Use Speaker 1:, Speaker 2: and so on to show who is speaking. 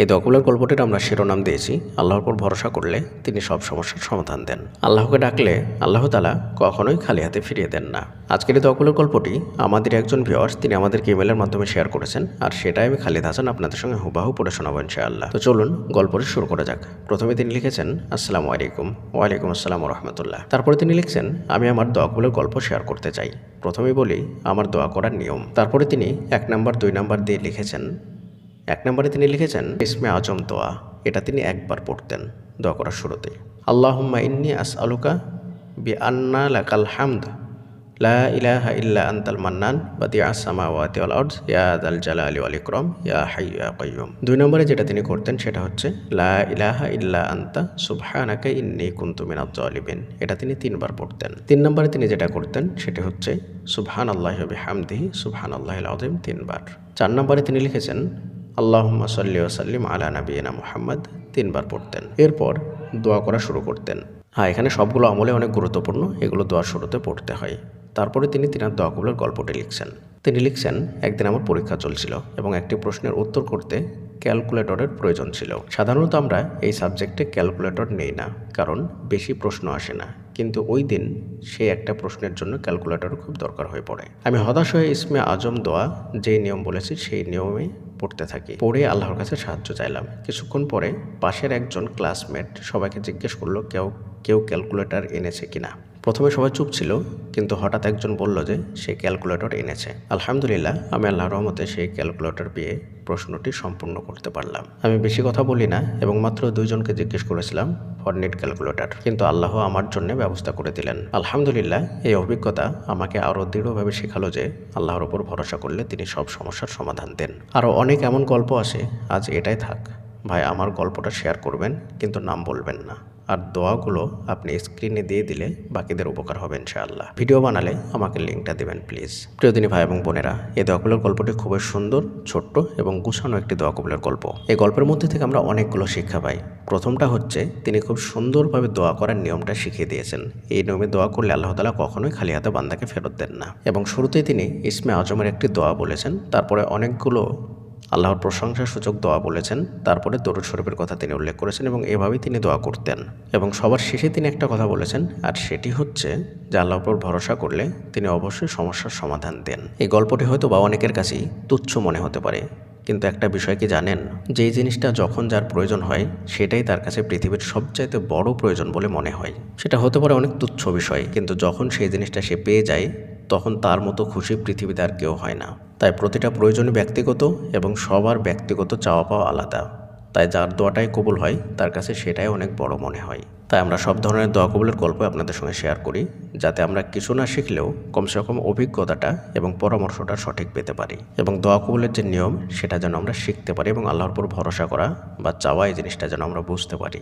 Speaker 1: এই দোয়াকবুলের গল্পটির আমরা শিরোনাম দিয়েছি, আল্লাহর উপর ভরসা করলে তিনি সব সমস্যার সমাধান দেন। আল্লাহকে ডাকলে আল্লাহ তালা কখনোই খালি হাতে ফিরিয়ে দেন না। আজকের এই দোয়াকবুলের গল্পটি আমাদের একজন ভিওয়ার্স তিনি আমাদেরকে ইমেলের মাধ্যমে শেয়ার করেছেন, আর সেটাই আমি খালিদ হাসান আপনাদের সঙ্গে হুবাহু পড়ে শোনাবো ইনশাআল্লাহ। তো চলুন গল্পটি শুরু করা যাক। প্রথমে তিনি লিখেছেন, আসসালামু আলাইকুম, ওয়ালাইকুম আসসালাম রহমতুল্লাহ। তারপরে তিনি লিখছেন, আমি আমার দোয়াকবুলের গল্প শেয়ার করতে চাই। প্রথমেই বলি, আমার দোয়া করার নিয়ম। তারপরে তিনি এক নাম্বার, দুই নাম্বার দিয়ে লিখেছেন এক নম্বরে তিনি লিখেছেন, ইসমে আজম দোয়া, এটা তিনি একবার পড়তেন দোয়া করার শুরুতে। আল্লাহুম্মা ইন্নি আস আলুকা বি আন্না লাকাল হামদ, লা ইলাহা ইল্লা আনতাল মান্নান বাদি আসামা ওয়াতি আল আর্জ ইয়া দাল জালালি ওয়াল ইকরাম, ইয়া হাই ইয়া কাইয়ুম। দুই নম্বরে যেটা তিনি করতেন সেটা হচ্ছে, লা ইলাহা ইল্লা আনতা সুবহানাকা ইন্নী কুনতু মিনাজ জালিমিন এটা তিনি তিনবার পড়তেন। তিন নম্বরে তিনি যেটা করতেন সেটা হচ্ছে সুবহান আল্লাহ বিহামদিহি সুবহান আল্লাহিল আযীম, তিনবার। চার নম্বরে তিনি লিখেছেন আল্লাহুম্মা সাল্লি ওয়াসাল্লিম আলা নবীনা মুহাম্মদ তিনবার পড়তেন। এরপর দোয়া করা শুরু করতেন। হ্যাঁ এখানে সবগুলো আমলে অনেক গুরুত্বপূর্ণ এগুলো দোয়ার শুরুতে পড়তে হয়। তারপরে তিনি তিনার দোয়াগুলোর গল্পটি লিখছেন। তিনি লিখছেন, একদিন আমার পরীক্ষা চলছিল এবং একটি প্রশ্নের উত্তর করতে ক্যালকুলেটরের প্রয়োজন ছিল। সাধারণত আমরা এই সাবজেক্টে ক্যালকুলেটর নেই না, কারণ বেশি প্রশ্ন আসে না। কিন্তু ওই দিন সে একটা প্রশ্নের জন্য ক্যালকুলেটর খুব দরকার হয়ে পড়ে। আমি হতাশ হয়ে ইসমে আজম দোয়া যেই নিয়ম বলেছি, সেই নিয়মে পড়তে থাকি। পড়ে আল্লাহর কাছে সাহায্য চাইলাম। কিছুক্ষণ পরে পাশের একজন ক্লাসমেট সবাইকে জিজ্ঞেস করল, কেউ কেউ ক্যালকুলেটর এনেছে কিনা? প্রথমে সবাই চুপ ছিল, কিন্তু হঠাৎ একজন বলল যে সে ক্যালকুলেটর এনেছে। আলহামদুলিল্লাহ, আমি আল্লাহর রহমতে সেই ক্যালকুলেটর পেয়ে প্রশ্নটি সম্পূর্ণ করতে পারলাম। আমি বেশি কথা বলি না এবং মাত্র দুইজনকে জিজ্ঞেস করেছিলাম, ফর নেট ক্যালকুলেটর? কিন্তু আল্লাহ আমার জন্য ব্যবস্থা করে দিলেন। আলহামদুলিল্লাহ, এই অভিজ্ঞতা আমাকে আরও দৃঢ়ভাবে শেখালো যে আল্লাহর ওপর ভরসা করলে তিনি সব সমস্যার সমাধান দেন। আরও অনেক এমন গল্প আসে আজ এটাই থাক। ভাই, আমার গল্পটা শেয়ার করবেন, কিন্তু নাম বলবেন না। আর দোয়াগুলো আপনি স্ক্রিনে দিয়ে দিলে বাকিদের উপকার হবে ইনশাআল্লাহ। ভিডিও বানালে আমাকে লিঙ্কটা দেবেন প্লিজ প্রিয়দিনী ভাই এবং বোনেরা, এই দোয়াকুলের গল্পটি খুবই সুন্দর, ছোট্ট এবং গুছানো একটি দোয়াকুলের গল্প। এই গল্পের মধ্যে থেকে আমরা অনেকগুলো শিক্ষা পাই। প্রথমটা হচ্ছে, তিনি খুব সুন্দরভাবে দোয়া করার নিয়মটা শিখিয়ে দিয়েছেন। এই নিয়মে দোয়া করলে আল্লাহ তালা কখনোই খালি হাতে বান্দাকে ফেরত দেন না। এবং শুরুতেই তিনি ইসমে আজমের একটি দোয়া বলেছেন, তারপরে অনেকগুলো আল্লাহর প্রশংসার সূচক দোয়া বলেছেন। তারপরে দরুদ শরীফের কথা তিনি উল্লেখ করেছেন এবং এভাবেই তিনি দোয়া করতেন। এবং সবার শেষে তিনি একটা কথা বলেছেন, আর সেটি হচ্ছে যে আল্লাহর উপর ভরসা করলে তিনি অবশ্যই সমস্যার সমাধান দেন। এই গল্পটি হয়তো বা অনেকের কাছেই তুচ্ছ মনে হতে পারে, কিন্তু একটা বিষয় কি জানেন? যেই জিনিসটা যখন যার প্রয়োজন হয়, সেটাই তার কাছে পৃথিবীর সবচাইতে বড় প্রয়োজন বলে মনে হয়। সেটা হতে পারে অনেক তুচ্ছ বিষয়, কিন্তু যখন সেই জিনিসটা সে পেয়ে যায়, তখন তার মতো খুশি পৃথিবীতে আর কেউ হয় না। তাই প্রতিটা প্রয়োজনই ব্যক্তিগত এবং সবার ব্যক্তিগত চাওয়া পাওয়া আলাদা। তাই যার দোয়াটাই কবুল হয়, তার কাছে সেটাই অনেক বড় মনে হয়। তাই আমরা সব ধরনের দোয়া কবুলের গল্প আপনাদের সঙ্গে শেয়ার করি, যাতে আমরা কিছু না শিখলেও কমসে কম অভিজ্ঞতাটা এবং পরামর্শটা সঠিক পেতে পারি। এবং দোয়া কবুলের যে নিয়ম, সেটা যেন আমরা শিখতে পারি এবং আল্লাহর উপর ভরসা করা বা চাওয়া এই জিনিসটা যেন আমরা বুঝতে পারি।